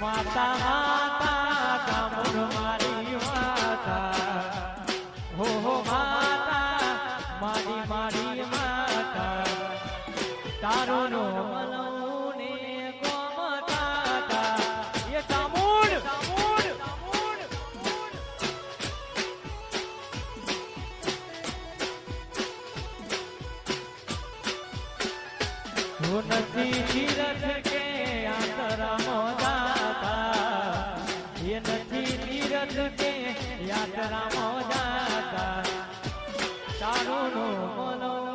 માતા માતા કામુર મારી માતા હો હો માતા મારી મારી માતા તારો નો મલવું ને ગોમતા એ ચામુંડ નથી ધીરજ કે યાત્રા મોદાતા એ નથી ધીરજ કે યાત્રા મોજાતા સારું નો મનવું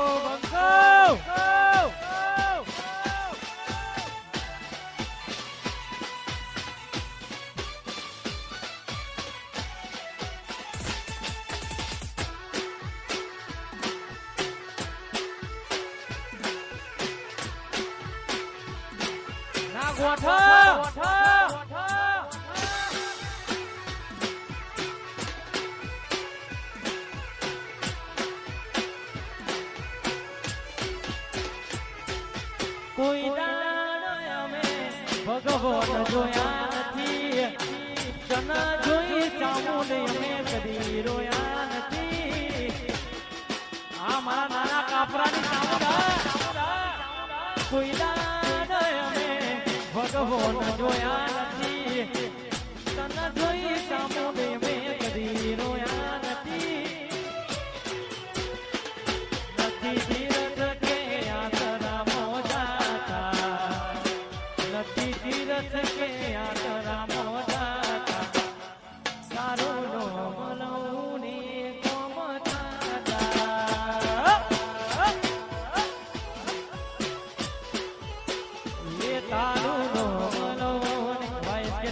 બંકો બંકો ના ગોઠા કોઈ દાડો અમે ભગવાન જોયા નથી. તન જોઈ ચામુંડ અમે કદી રોયા નથી. આ મારા નાના કાપરાની ચામુંડ. કોઈ દાડો અમે ભગવાન જોયા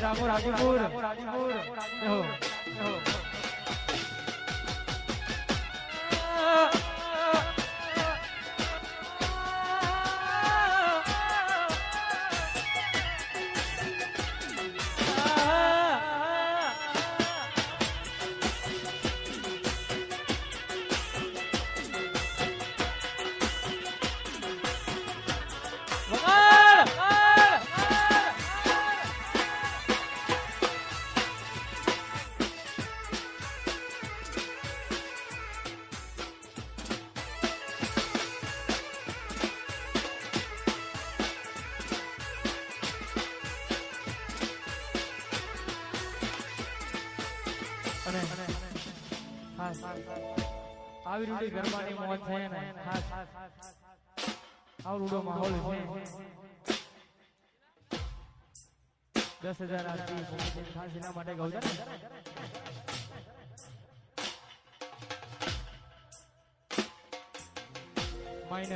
રામુ રાજપુર રાજપુર ખાસ. આવી રૂડી ગરબાની મોજ છે ને ખાસ. આવો રૂડો માહોલ છે. દસ હજાર આરતી ખાસ એના માટે ગાઉં છું. માઇનર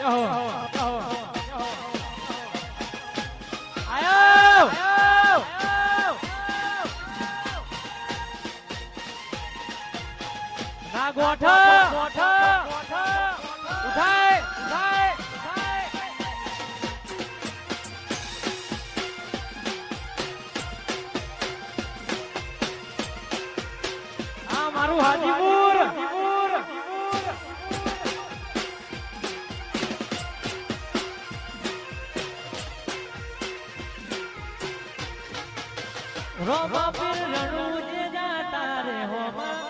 યહો યહો આયો ના ગોઠ ગોઠ. ઉઠાય ઉઠાય આ મારું હાજીપુર. રોમા પીર રણુ જે જાતા રે હોમા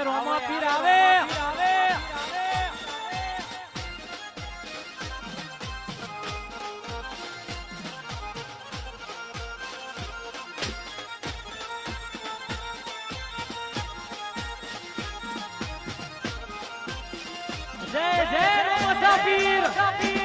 આવે આવે રોમા પીર આવે આવે જય જય રોમા પીર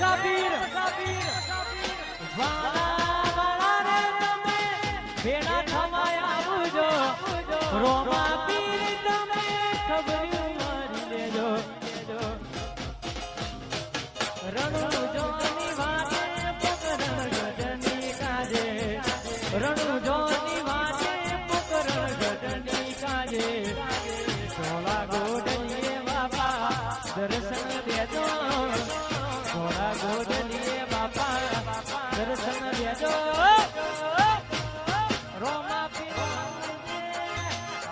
મુસાફિર ભેળા થવાય આવજો રોમા પીર તમે ખબર્યું મારી લેજો રણુ જોની વાતે પકરણ ગજની કાજે દર્શન સોલા ગોડલીએ બાપા દર્શન દેજો રોમા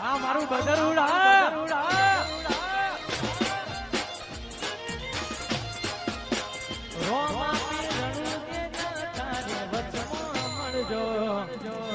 આ મારું બદરુડા રોમા પીર રણુ કે તારે વચમાં મળજો.